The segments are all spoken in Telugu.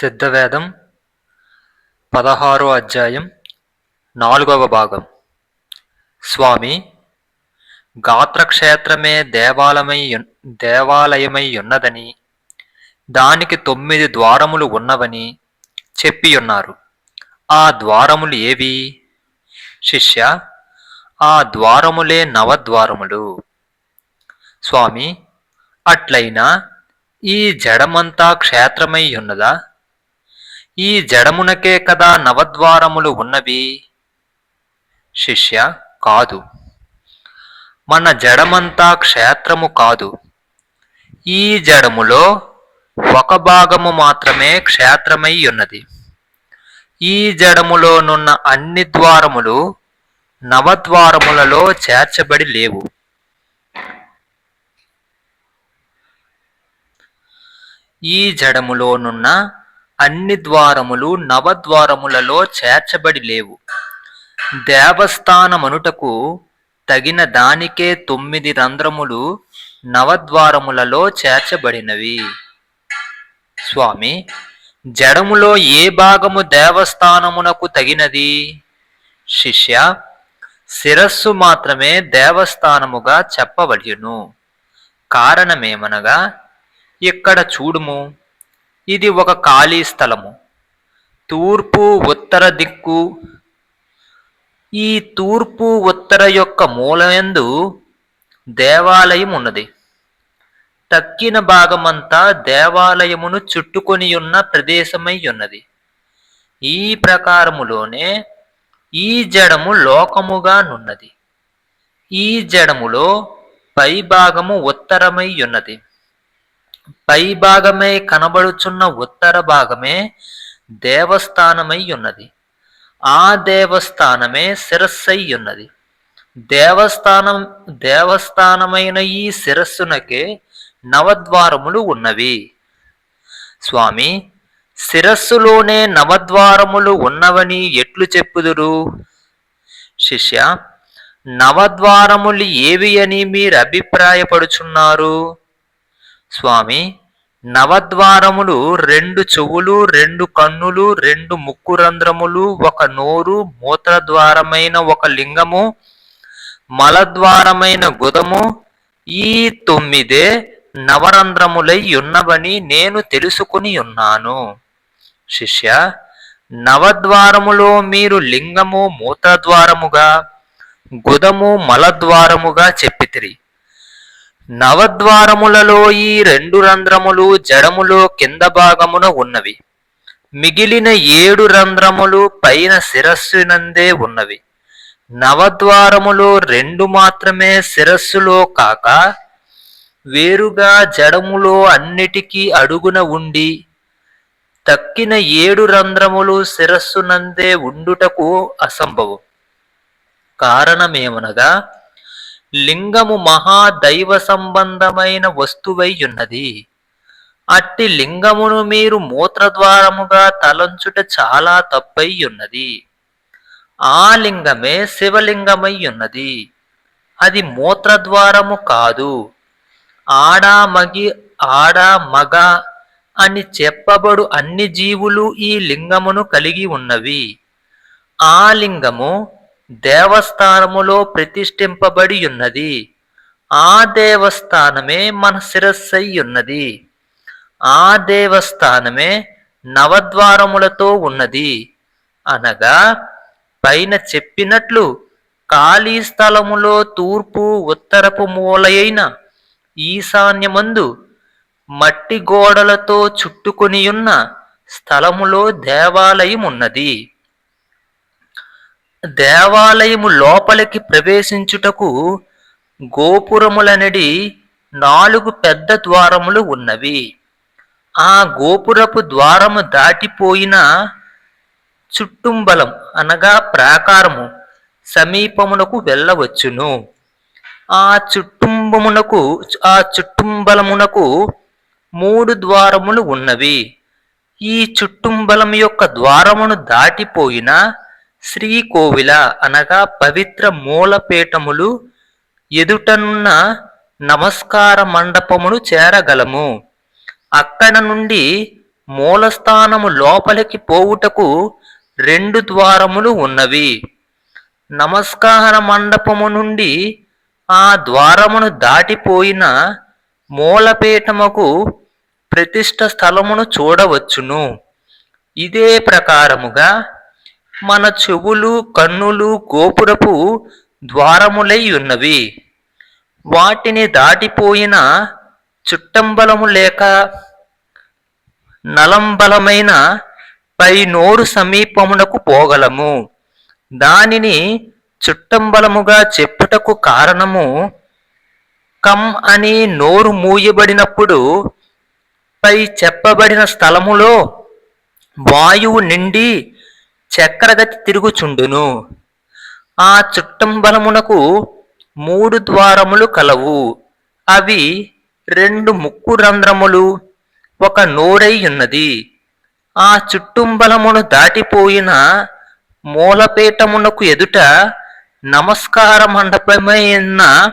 సిద్ధవేదం పదహారో అధ్యాయం నాలుగవ భాగం. స్వామి గాత్రక్షేత్రమే దేవాలయమై దేవాలయమై ఉన్నదని దానికి తొమ్మిది ద్వారములు ఉన్నవని చెప్పియున్నారు. ఆ ద్వారములు ఏవి? శిష్య ఆ ద్వారములే నవద్వారములు. స్వామి అట్లయినా ఈ జడమంతా క్షేత్రమై ఉన్నదా? ఈ జడమునకే కదా నవద్వారములు ఉన్నవి? శిష్య కాదు. మన జడమంతా క్షేత్రము కాదు. ఈ జడములో ఒక భాగము మాత్రమే క్షేత్రమై ఉన్నది. ఈ జడములోనున్న అన్ని ద్వారములు నవద్వారములలో చేర్చబడి లేవు. ఈ జడములోనున్న అన్ని ద్వారములు నవద్వారములలో చేర్చబడి లేవు. దేవస్థానమనుటకు తగిన దానికే తొమ్మిది రంధ్రములు నవద్వారములలో చేర్చబడినవి. స్వామి జడములో ఏ భాగము దేవస్థానమునకు తగినది? శిష్య శిరస్సు మాత్రమే దేవస్థానముగా చెప్పవలెను. కారణమేమనగా ఇక్కడ చూడుము? ఇది ఒక ఖాళీ స్థలము. తూర్పు ఉత్తర దిక్కు. ఈ తూర్పు ఉత్తర యొక్క మూలయందు దేవాలయం ఉన్నది. తక్కిన భాగమంతా దేవాలయమును చుట్టుకొని ఉన్న ప్రదేశమై ఉన్నది. ఈ ప్రకారములోనే ఈ జడము లోకముగా నున్నది. ఈ జడములో పై భాగము ఉత్తరమై ఉన్నది. పై భాగమే కనబడుచున్న ఉత్తర భాగమే దేవస్థానమై ఉన్నది ఆ దేవస్థానమే శిరస్సై ఉన్నది దేవస్థానం దేవస్థానమైన ఈ శిరస్సునకే నవద్వారములు ఉన్నవి. స్వామి శిరస్సులోనే నవద్వారములు ఉన్నవని ఎట్లు చెప్పుదురు? శిష్య నవద్వారములు ఏవి అని మీరు అభిప్రాయపడుచున్నారు? స్వామి నవద్వారములు రెండు చెవులు రెండు కన్నులు రెండు ముక్కు రంధ్రములు ఒక నోరు మూత్రద్వారమైన ఒక లింగము మలద్వారమైన గుదము ఈ తొమ్మిదే నవరంధ్రములై ఉన్నవని నేను తెలుసుకుని ఉన్నాను. శిష్య నవద్వారములో మీరు లింగము మూత్రద్వారముగా గుదము మలద్వారముగా చెప్పితిరి. నవద్వారములలో ఈ రెండు రంధ్రములు జడములో కింద భాగమున ఉన్నవి. మిగిలిన ఏడు రంధ్రములు పైన శిరస్సునందే ఉన్నవి. నవద్వారములో రెండు మాత్రమే శిరస్సులో కాక వేరుగా జడములో అన్నిటికీ అడుగున ఉండి తక్కిన ఏడు రంధ్రములు శిరస్సునందే ఉండుటకు అసంభవం. కారణమేమనగా లింగము మహాదైవ సంబంధమైన వస్తువై ఉన్నది. అట్టి లింగమును మీరు మూత్రద్వారముగా తలంచుట చాలా తప్పయ్యున్నది ఉన్నది. ఆ లింగమే శివలింగమయ్యున్నది అది మూత్రద్వారము కాదు. ఆడ మగి ఆడ మగ అని చెప్పబడు అన్ని జీవులు ఈ లింగమును కలిగి ఉన్నవి. ఆ లింగము దేవస్థానములో ప్రతిష్ఠింపబడి ఉన్నది ఆ దేవస్థానమే మన శిరస్సై ఉన్నది ఆ దేవస్థానమే నవద్వారములతో ఉన్నది. అనగా పైన చెప్పినట్లు ఖాళీ స్థలములో తూర్పు ఉత్తరపు మూలయైన ఈశాన్యమందు మట్టి గోడలతో చుట్టుకొనియున్న స్థలములో దేవాలయం ఉన్నది దేవాలయము లోపలికి ప్రవేశించుటకు గోపురములనడి నాలుగు పెద్ద ద్వారములు ఉన్నవి. ఆ గోపురపు ద్వారము దాటిపోయిన చుట్టుంబలం అనగా ప్రాకారము సమీపమునకు వెళ్ళవచ్చును. ఆ చుట్టుంబమునకు ఆ చుట్టుంబలమునకు మూడు ద్వారములు ఉన్నవి. ఈ చుట్టుంబలం యొక్క ద్వారమును దాటిపోయిన శ్రీకోవిల అనగా పవిత్ర మూలపీఠములు ఎదుటనున్న నమస్కార మండపమును చేరగలము. అక్కడ నుండి మూలస్థానము లోపలికి పోవుటకు రెండు ద్వారములు ఉన్నవి. నమస్కార మండపము నుండి ఆ ద్వారమును దాటిపోయిన మూలపీఠముకు ప్రతిష్ట స్థలమును చూడవచ్చును. ఇదే ప్రకారముగా మన చెవులు కన్నులు గోపురపు ద్వారములై ఉన్నవి వాటిని దాటిపోయిన చుట్టంబలము లేక నలంబలమైన పై నోరు సమీపమునకు పోగలము. దానిని చుట్టంబలముగా చెప్పుటకు కారణము కమ్ అని నోరు మూయబడినప్పుడు పై చెప్పబడిన స్థలములో వాయువు నిండి చక్రగతి తిరుగుచుండును. ఆ చుట్టంబలమునకు మూడు ద్వారములు కలవు. అవి రెండు ముక్కు రంధ్రములు ఒక నోరై ఉన్నది. ఆ చుట్టుంబలమును దాటిపోయిన మూలపీఠమునకు ఎదుట నమస్కార మండపమైన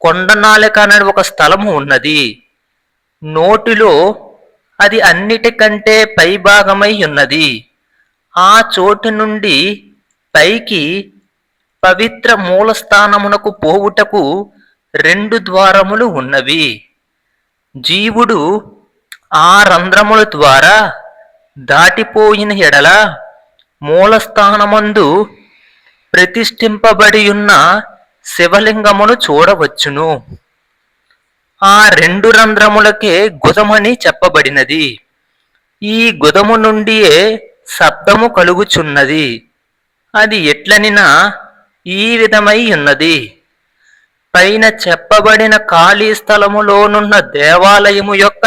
కొండనాలిక అనే ఒక స్థలము ఉన్నది. నోటిలో అది అన్నిటికంటే పైభాగమై ఉన్నది. ఆ చోటు నుండి పైకి పవిత్ర మూలస్థానమునకు పోవుటకు రెండు ద్వారములు ఉన్నవి. జీవుడు ఆ రంధ్రముల ద్వారా దాటిపోయిన ఎడల మూలస్థానమందు ప్రతిష్ఠింపబడి ఉన్న శివలింగమును చూడవచ్చును. ఆ రెండు రంధ్రములకే గుదమని చెప్పబడినది. ఈ గుదము నుండియే శబ్దము కలుగుచున్నది. అది ఎట్లనినా ఈ విధమై ఉన్నది. పైన చెప్పబడిన ఖాళీ స్థలములోనున్న దేవాలయము యొక్క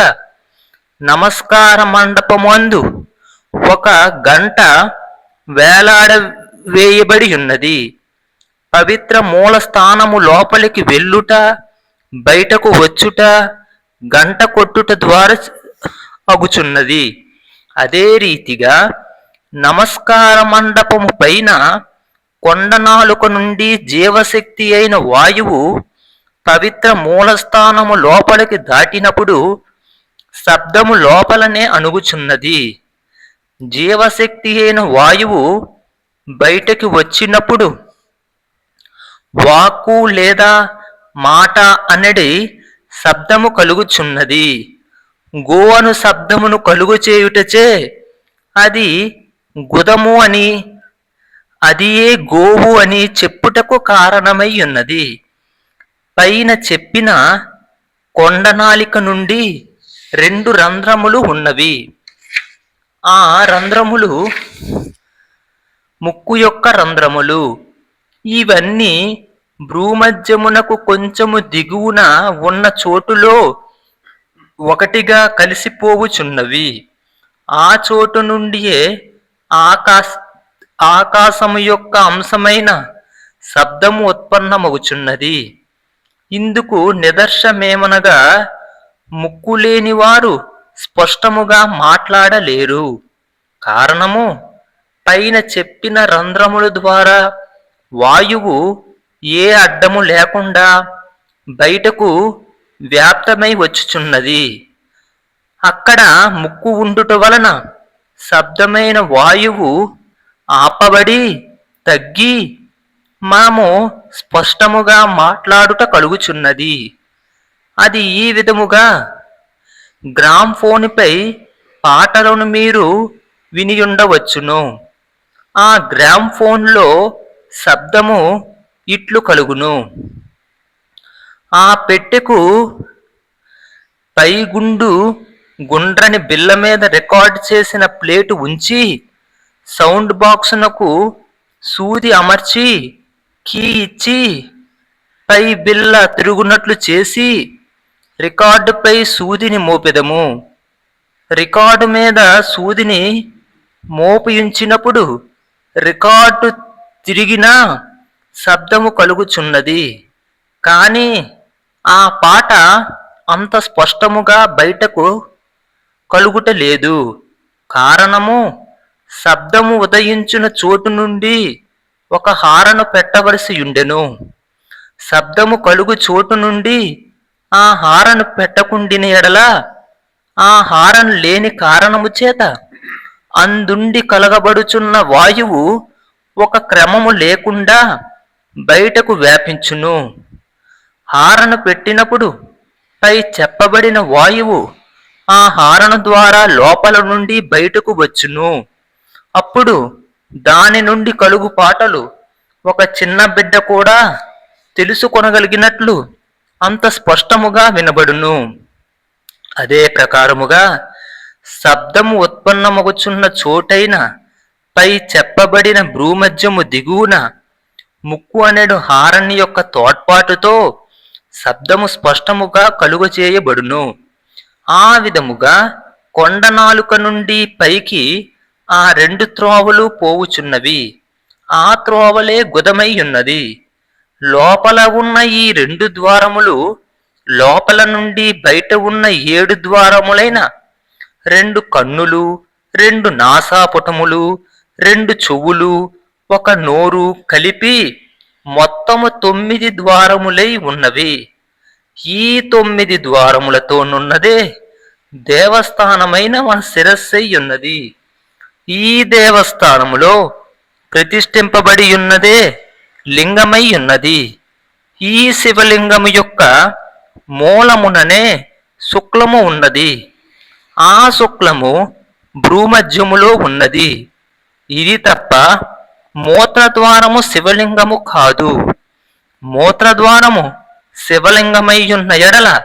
నమస్కార మండపమందు ఒక గంట వేలాడ వేయబడి ఉన్నది. పవిత్ర మూల స్థానము లోపలికి వెళ్ళుట బయటకు వచ్చుట గంట కొట్టుట ద్వారా అగుచున్నది. అదే రీతిగా నమస్కార మండపము పైన కొండనాలుక నుండి జీవశక్తి అయిన వాయువు పవిత్ర మూలస్థానము లోపలికి దాటినప్పుడు శబ్దము లోపలనే అణుగుచున్నది. జీవశక్తి అయిన వాయువు బయటకి వచ్చినప్పుడు వాక్కు లేదా మాట అనడి శబ్దము కలుగుచున్నది. గోవను శబ్దమును కలుగు చేయుటచే అది గుదము అని అదియే గోవు అని చెప్పుటకు కారణమై ఉన్నది పైన చెప్పిన కొండనాలిక నుండి రెండు రంధ్రములు ఉన్నవి. ఆ రంధ్రములు ముక్కు యొక్క రంధ్రములు. ఇవన్నీ భ్రూమధ్యమునకు కొంచెము దిగువన ఉన్న చోటులో ఒకటిగా కలిసిపోవుచున్నవి. ఆ చోటు నుండియే ఆకాశ ఆకాశము యొక్క అంశమైన శబ్దము ఉత్పన్నమగుచున్నది. ఇందుకు నిదర్శమేమనగా ముక్కు లేని వారు స్పష్టముగా మాట్లాడలేరు. కారణము పైన చెప్పిన రంధ్రముల ద్వారా వాయువు ఏ అడ్డము లేకుండా బయటకు వ్యాప్తమై వచ్చుచున్నది. అక్కడ ముక్కు ఉండుట వలన శబ్దమైన వాయువు ఆపబడి తగ్గి మనము స్పష్టముగా మాట్లాడుట కలుగుచున్నది. అది ఈ విధముగా గ్రామ్ ఫోన్పై పాటలను మీరు వినియుండవచ్చును. ఆ గ్రామ్ ఫోన్లో శబ్దము ఇట్లు కలుగును. ఆ పెట్టెకు పైగుండు గుండ్రని బిల్ల మీద రికార్డ్ చేసిన ప్లేటు ఉంచి సౌండ్ బాక్సునకు సూది అమర్చి కీ ఇచ్చి పై బిల్ల తిరుగునట్లు చేసి రికార్డుపై సూదిని మోపెదము. రికార్డు మీద సూదిని మోపియుంచినప్పుడు రికార్డు తిరిగినా శబ్దము కలుగుచున్నది. కానీ ఆ పాట అంత స్పష్టముగా బయటకు కలుగుట లేదు కారణము శబ్దము ఉదయించిన చోటు నుండి ఒక హారను పెట్టవలసి ఉండెను. శబ్దము కలుగు చోటు నుండి ఆ హారను పెట్టకుండిన ఎడల ఆ హారను లేని కారణము చేత అందుండి కలగబడుచున్న వాయువు ఒక క్రమము లేకుండా బయటకు వ్యాపించును. హారను పెట్టినప్పుడు పై చెప్పబడిన వాయువు ఆ హారణ ద్వారా లోపల నుండి బయటకు వచ్చును. అప్పుడు దాని నుండి కలుగు పాటలు ఒక చిన్న బిడ్డ కూడా తెలుసుకొనగలిగినట్లు అంత స్పష్టముగా వినబడును. అదే ప్రకారముగా శబ్దము ఉత్పన్నమగుచున్న చోటైన పై చెప్పబడిన భ్రూమధ్యము దిగువన ముక్కు అనేడు హారణి యొక్క తోడ్పాటుతో శబ్దము స్పష్టముగా కలుగ చేయబడును ఆ విధముగా కొండ నాలుక నుండి పైకి ఆ రెండు త్రోవలు పోవుచున్నవి. ఆ త్రోవలే గుదమై ఉన్నది లోపల ఉన్న ఈ రెండు ద్వారములు లోపల నుండి బయట ఉన్న ఏడు ద్వారములైన రెండు కన్నులు రెండు నాసాపుటములు రెండు చెవులు ఒక నోరు కలిపి మొత్తము తొమ్మిది ద్వారములై ఉన్నవి. ఈ తొమ్మిది ద్వారములతోనున్నదే దేవస్థానమైన మన శిరస్సయ్యున్నది ఈ దేవస్థానములో ప్రతిష్ఠింపబడి ఉన్నదే లింగమై ఉన్నది. ఈ శివలింగము యొక్క మూలముననే శుక్లము ఉన్నది. ఆ శుక్లము భ్రూమధ్యములో ఉన్నది. ఇది తప్ప మూత్రద్వారము శివలింగము కాదు. మూత్రద్వారము శివలింగమయ్యున్న ఎడల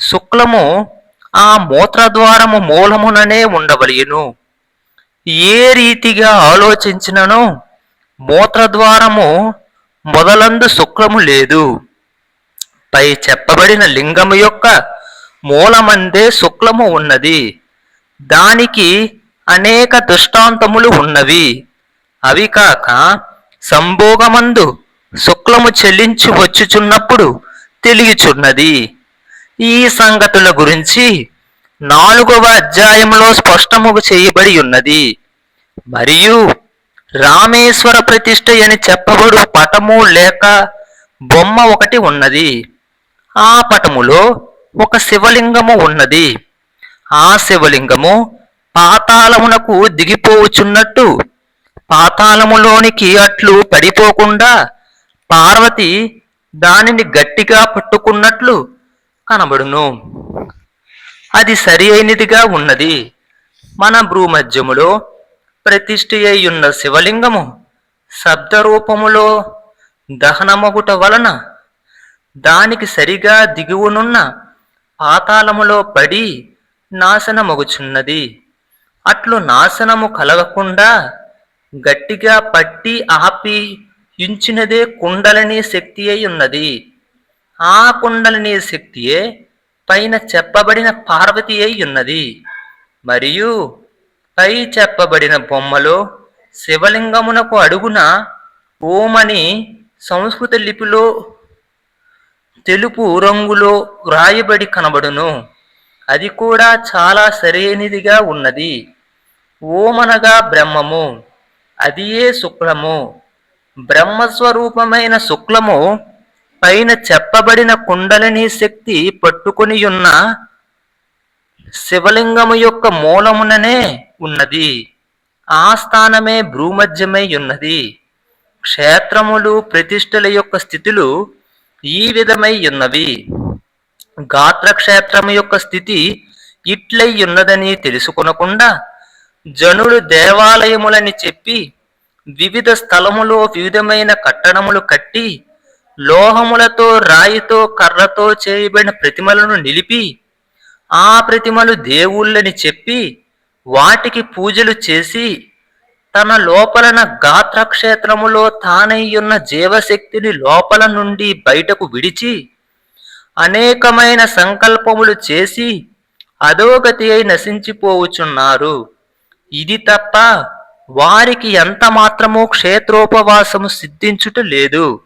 శుక్లము ఆ మూత్రద్వారము మూలముననే ఉండవలయును. ఏ రీతిగా ఆలోచించినను మూత్రద్వారము మొదలందు శుక్లము లేదు. పై చెప్పబడిన లింగము యొక్క మూలమందే శుక్లము ఉన్నది. దానికి అనేక దృష్టాంతములు ఉన్నవి. అవి కాక సంభోగమందు శుక్లము చెల్లించి వచ్చుచున్నప్పుడు తెలియచున్నది. ఈ సంగతుల గురించి నాలుగవ అధ్యాయంలో స్పష్టముగా చేయబడి ఉన్నది మరియు రామేశ్వర ప్రతిష్ఠ అని చెప్పబడు పటము లేక బొమ్మ ఒకటి ఉన్నది. ఆ పటములో ఒక శివలింగము ఉన్నది. ఆ శివలింగము పాతాళమునకు దిగిపోవచ్చున్నట్టు పాతాళములోనికి అట్లు పడిపోకుండా పార్వతి దానిని గట్టిగా పట్టుకున్నట్లు కనబడును. అది సరి అయినదిగా ఉన్నది. మన భ్రూమధ్యములో ప్రతిష్ట అయ్యున్న శివలింగము శబ్దరూపములో దహనమగుట వలన దానికి సరిగా దిగువనున్న పాతాళములో పడి నాశనమగుచున్నది. అట్లు నాశనము కలగకుండా గట్టిగా పట్టి ఆపి ఇంచినదే కుండలనే శక్తి అయి ఉన్నది ఆ కుండలని శక్తియే పైన చెప్పబడిన పార్వతి అయి ఉన్నది మరియు పై చెప్పబడిన బొమ్మలో శివలింగమునకు అడుగున ఓమని సంస్కృత లిపిలో తెలుపు రంగులో వ్రాయబడి కనబడును. అది కూడా చాలా సరైనదిగా ఉన్నది. ఓమనగా బ్రహ్మము అది ఏ శుక్లము. బ్రహ్మస్వరూపమైన శుక్లము పైన చెప్పబడిన కుండలిని శక్తి పట్టుకుని ఉన్న శివలింగము యొక్క మూలముననే ఉన్నది. ఆ స్థానమే భ్రూమధ్యమై ఉన్నది. క్షేత్రములు ప్రతిష్టల యొక్క స్థితులు ఈ విధమై ఉన్నవి. గాత్రక్షేత్రము యొక్క స్థితి ఇట్లై ఉన్నదని తెలుసుకొనకుండా జనులు దేవాలయములని చెప్పి వివిధ స్థలములో వివిధమైన కట్టడములు కట్టి లోహములతో రాయితో కర్రతో చేయబడిన ప్రతిమలను నిలిపి ఆ ప్రతిమలు దేవుళ్ళని చెప్పి వాటికి పూజలు చేసి తన లోపలన గాత్రక్షేత్రములో తానయ్యున్న జీవశక్తిని లోపల నుండి బయటకు విడిచి అనేకమైన సంకల్పములు చేసి అధోగతి అయి నశించిపోవుచున్నారు ఇది తప్ప వారికి ఎంత మాత్రము క్షేత్రోపవాసము సిద్ధించుట లేదు.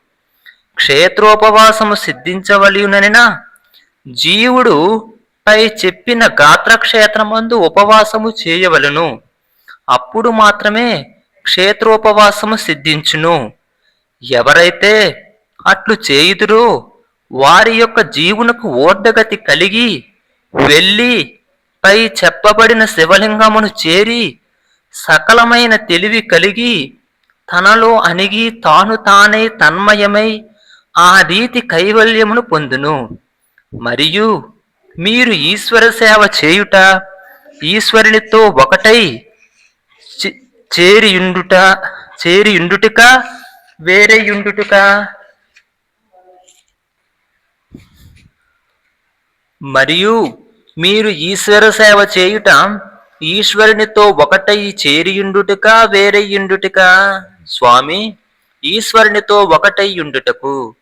క్షేత్రోపవాసము సిద్ధించవలయుననినా జీవుడు పై చెప్పిన గాత్రక్షేత్రమందు ఉపవాసము చేయవలను. అప్పుడు మాత్రమే క్షేత్రోపవాసము సిద్ధించును. ఎవరైతే అట్లు చేయుదురో వారి యొక్క జీవునకు ఓర్ధగతి కలిగి వెళ్ళి పై చెప్పబడిన శివలింగమును చేరి సకలమైన తెలివి కలిగి తనలో అణిగి తాను తానై తన్మయమై ఆ రీతి కైవల్యమును పొందును. మరియు మీరు ఈశ్వర సేవ చేయుట ఈశ్వరునితో ఒకటై చేరియుండుట చేరియుండుటిక వేరేయుండుటిక. మరియు మీరు ఈశ్వర సేవ చేయుట ఈశ్వరునితో ఒకటై చేరియుండుటక వేరయ్యుండుటక? స్వామి ఈశ్వరునితో ఒకటైయుండుటకు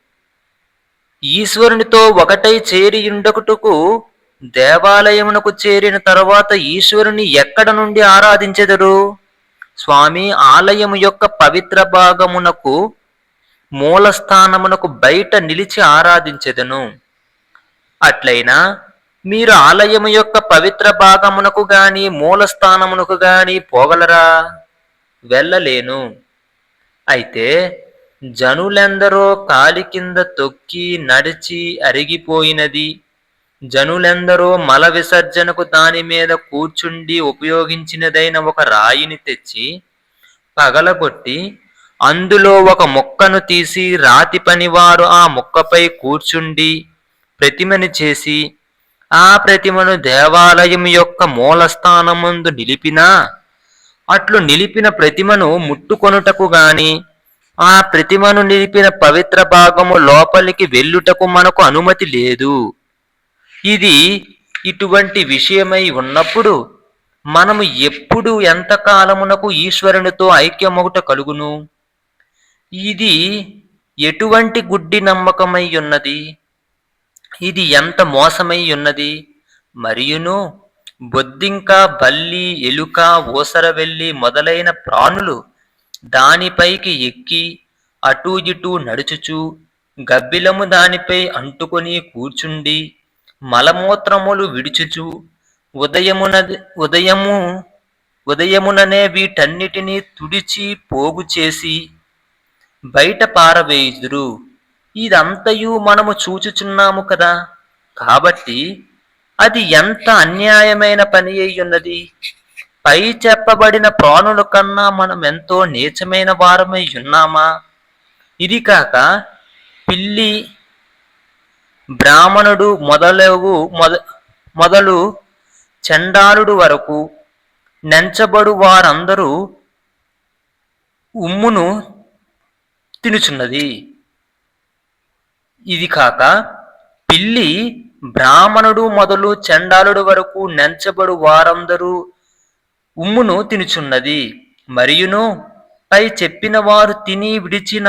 ఈశ్వరునితో ఒకటై చేరియుండకుటకు దేవాలయమునకు చేరిన తరువాత ఈశ్వరుని ఎక్కడ నుండి ఆరాధించెదరు? స్వామి ఆలయము యొక్క పవిత్ర భాగమునకు మూలస్థానమునకు బయట నిలిచి ఆరాధించెదను. అట్లయినా మీరు ఆలయము యొక్క పవిత్ర భాగమునకు గాని మూలస్థానమునకు గాని పోగలరా? వెళ్ళలేను. అయితే జనులెందరో కాలి కింద తొక్కి నడిచి అరిగిపోయినది. జనులెందరో మల విసర్జనకు దాని మీద కూర్చుండి ఉపయోగించినదైన ఒక రాయిని తెచ్చి పగలగొట్టి అందులో ఒక ముక్కను తీసి రాతి పనివారు ఆ ముక్కపై కూర్చుండి ప్రతిమని చేసి ఆ ప్రతిమను దేవాలయం యొక్క మూలస్థానమందు నిలిపినా అట్లు నిలిపిన ప్రతిమను ముట్టుకొనుటకు గాని ఆ ప్రతిమను నిలిపిన పవిత్ర భాగము లోపలికి వెళ్ళుటకు మనకు అనుమతి లేదు. ఇది ఇటువంటి విషయమై ఉన్నప్పుడు మనము ఎప్పుడు ఎంతకాలమునకు ఈశ్వరునితో ఐక్యమొకట కలుగును? ఇది ఎటువంటి గుడ్డి నమ్మకమై ఉన్నది? ఇది ఎంత మోసమై ఉన్నది? మరియును బొద్దింక బల్లి ఎలుక ఊసరవెల్లి మొదలైన ప్రాణులు దానిపైకి ఎక్కి అటూ ఇటూ నడుచుచు గబ్బిలము దానిపై అంటుకొని కూర్చుండి మలమూత్రములు విడుచుచు ఉదయమున ఉదయము ఉదయముననే వీటన్నిటినీ తుడిచి పోగు చేసి బయట పారవేయుదురు. ఇదంతయు మనము చూచుచున్నాము కదా. కాబట్టి అది ఎంత అన్యాయమైన పని అయ్యున్నది? ఉన్నది పై చెప్పబడిన ప్రాణుల కన్నా మనం ఎంతో నీచమైన వారమై ఉన్నామా? ఇది కాక పిల్లి బ్రాహ్మణుడు మొదలగు మొద మొదలు చండాలుడు వరకు నెంచబడు వారందరూ ఉమ్మును తినుచున్నది. ఇది కాక పిల్లి బ్రాహ్మణుడు మొదలు చండాలుడు వరకు నెంచబడు వారందరూ ఉమ్మును తినుచున్నది. మరియును పై చెప్పిన వారు తిని విడిచిన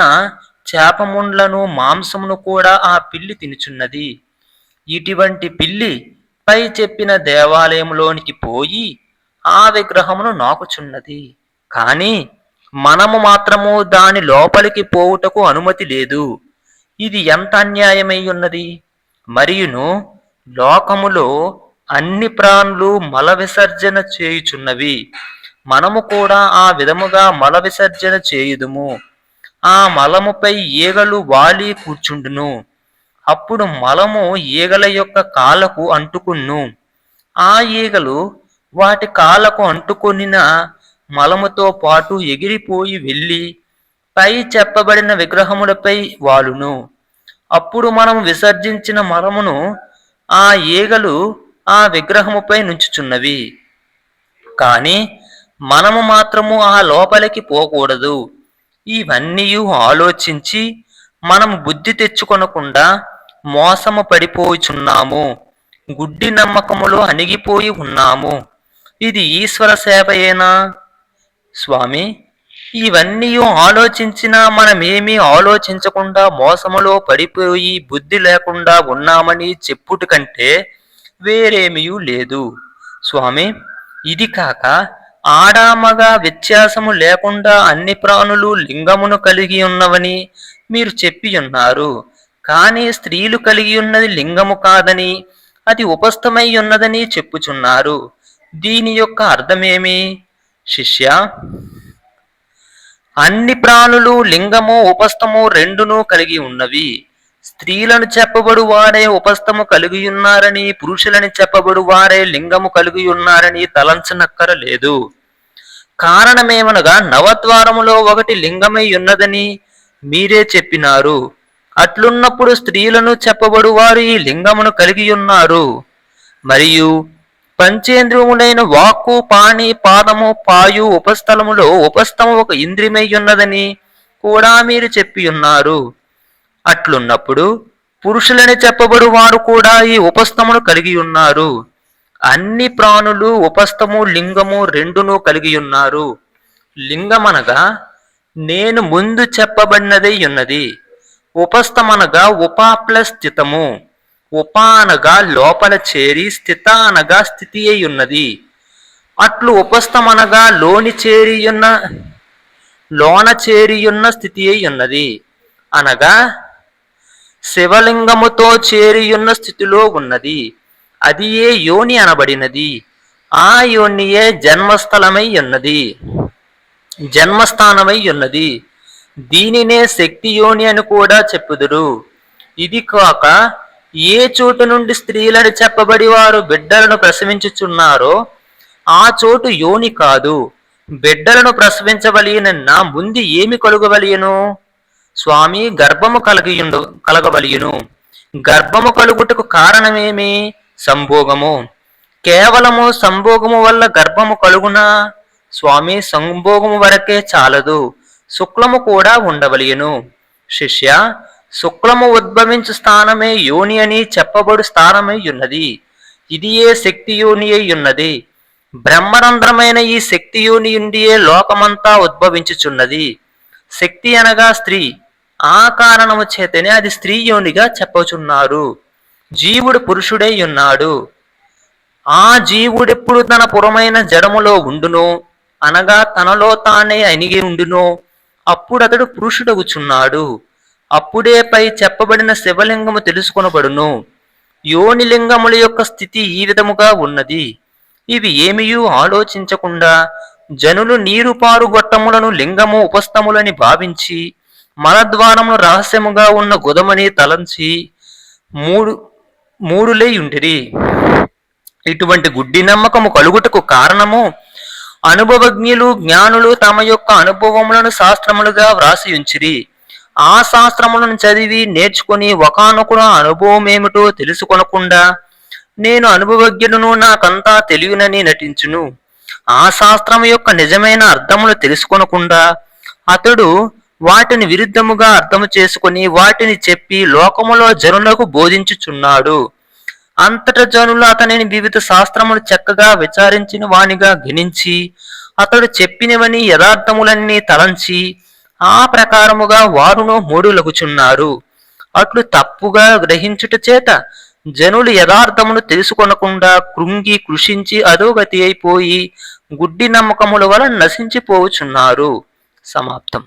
చేపముండ్లను మాంసమును కూడా ఆ పిల్లి తినుచున్నది. ఇటువంటి పిల్లి పై చెప్పిన దేవాలయంలోనికి పోయి ఆ విగ్రహమును నాకుచున్నది. కానీ మనము మాత్రము దాని లోపలికి పోవుటకు అనుమతి లేదు. ఇది ఎంత అన్యాయమై ఉన్నది? మరియును లోకములో అన్ని ప్రాణులు మల విసర్జన చేయుచున్నవి. మనము కూడా ఆ విధముగా మల విసర్జన చేయుదుము. ఆ మలముపై ఈగలు వాలి కూర్చుండును. అప్పుడు మలము ఈగల యొక్క కాళ్ళకు అంటుకున్ను. ఆ ఈగలు వాటి కాలకు అంటుకొనిన మలముతో పాటు ఎగిరిపోయి వెళ్ళి పై చెప్పబడిన విగ్రహములపై వాలును. అప్పుడు మనం విసర్జించిన మరమును ఆ ఈగలు ఆ విగ్రహముపై నుంచుచున్నవి. కాని మనము మాత్రము ఆ లోపలికి పోకూడదు. ఇవన్నీ ఆలోచించి మనం బుద్ధి తెచ్చుకొనకుండా మోసము పడిపోచున్నాము. గుడ్డి నమ్మకములో అణిగిపోయి ఉన్నాము. ఇది ఈశ్వర సేవయేనా? స్వామి ఇవన్నీ ఆలోచించినా మనమేమీ ఆలోచించకుండా మోసములో పడిపోయి బుద్ధి లేకుండా ఉన్నామని చెప్పుట కంటే వేరేమీ లేదు. స్వామి ఇది కాక ఆడామగ వ్యత్యాసము లేకుండా అన్ని ప్రాణులు లింగమును కలిగి ఉన్నవని మీరు చెప్పి ఉన్నారు కానీ స్త్రీలు కలిగి ఉన్నది లింగము కాదని అది ఉపస్థమై ఉన్నదని చెప్పుచున్నారు. దీని యొక్క అర్థమేమి? శిష్య అన్ని ప్రాణులు లింగము ఉపస్థము రెండును కలిగి ఉన్నవి. స్త్రీలను చెప్పబడు వారే ఉపస్థము కలిగి ఉన్నారని పురుషులని చెప్పబడు వారే లింగము కలిగి ఉన్నారని తలంచనక్కరలేదు కారణమేమనగా నవద్వారములో ఒకటి లింగమై ఉన్నదని మీరే చెప్పినారు. అట్లున్నప్పుడు స్త్రీలను చెప్పబడు వారు ఈ లింగమును కలిగి ఉన్నారు. మరియు పంచేంద్రియములైన వాక్కు పాణి పాదము పాయు ఉపస్థలములో ఉపస్థము ఒక ఇంద్రియమయ్యున్నదని కూడా మీరు చెప్పి ఉన్నారు అట్లున్నప్పుడు పురుషులని చెప్పబడు వారు కూడా ఈ ఉపస్థమును కలిగి ఉన్నారు అన్ని ప్రాణులు ఉపస్థము లింగము రెండును కలిగి ఉన్నారు లింగమనగా నేను ముందు చెప్పబడినదై ఉన్నది ఉపస్థమనగా ఉపా ప్లస్ స్థితము ఉపానగా లోపల చేరి స్థిత అనగా స్థితి అయి ఉన్నది అట్లు ఉపస్థమనగా లోని చేరియున్న లోన చేరియున్న స్థితి అయి ఉన్నది అనగా శివలింగముతో చేరియున్న స్థితిలో ఉన్నది. అది ఏ యోని అనబడినది. ఆ యోనియే జన్మస్థలమై ఉన్నది జన్మస్థానమై ఉన్నది దీనినే శక్తి యోని అని కూడా చెప్పుదురు. ఇది కాక ఏ చోటు నుండి స్త్రీలను చెప్పబడి వారు బిడ్డలను ప్రసవించుచున్నారో ఆ చోటు యోని కాదు. బిడ్డలను ప్రసవించవలయనన్న ముందు ఏమి కలుగవలయను? స్వామి గర్భము కలిగియుండు కలగవలయును. గర్భము కలుగుటకు కారణమేమి? సంభోగము. కేవలము సంభోగము వల్ల గర్భము కలుగునా? స్వామి సంభోగము వరకే చాలదు. శుక్లము కూడా ఉండవలయను. శిష్య శుక్లము ఉద్భవించు స్థానమే యోని అని చెప్పబడు స్థానమై ఉన్నది. ఇది ఏ శక్తి యోని అయి ఉన్నది. బ్రహ్మరంధ్రమైన ఈ శక్తి యోని ఉండియే లోకమంతా ఉద్భవించుచున్నది. శక్తి అనగా స్త్రీ. ఆ కారణము చేతనే అది స్త్రీ యోనిగా చెప్పచున్నారు జీవుడు పురుషుడై ఉన్నాడు. ఆ జీవుడెప్పుడు తన పురమైన జడములో ఉండునో? అనగా తనలో తానే అణిగి ఉండునో. అప్పుడతడు పురుషుడగుచున్నాడు. అప్పుడే పై చెప్పబడిన శివలింగము తెలుసుకొనబడును. యోనిలింగముల యొక్క స్థితి ఈ విధముగా ఉన్నది. ఇవి ఏమియూ ఆలోచించకుండా జనులు నీరు గొట్టములను లింగము ఉపస్థములని భావించి మలద్వారమును రహస్యముగా ఉన్న గుదమని తలంచి మూడు మూడులే ఉంటిరి. ఇటువంటి గుడ్డి నమ్మకము కలుగుటకు కారణము అనుభవజ్ఞులు జ్ఞానులు తమ యొక్క అనుభవములను శాస్త్రములుగా వ్రాసి ఉంచిరి ఆ శాస్త్రములను చదివి నేర్చుకుని ఒకనొకడు అనుభవం ఏమిటో తెలుసుకొనకుండా నేను అనుభవజ్ఞుడును నాకంతా తెలియనని నటించును. ఆ శాస్త్రం యొక్క నిజమైన అర్థములు తెలుసుకొనకుండా అతడు వాటిని విరుద్ధముగా అర్థము చేసుకుని వాటిని చెప్పి లోకములో జనులకు బోధించుచున్నాడు. అంతట జనులు అతనిని వివిధ శాస్త్రములు చక్కగా విచారించిన వానిగా గణించి అతడు చెప్పినవని యథార్థములన్నీ తలంచి ఆ ప్రకారముగా వారును మూడులగుచున్నారు. అట్లు తప్పుగా గ్రహించుట చేత జనులు యథార్థమును తెలుసుకొనకుండా కృంగి కృషించి అధోగతి అయిపోయి గుడ్డి నమ్మకముల వలన నశించిపోవుచున్నారు సమాప్తం.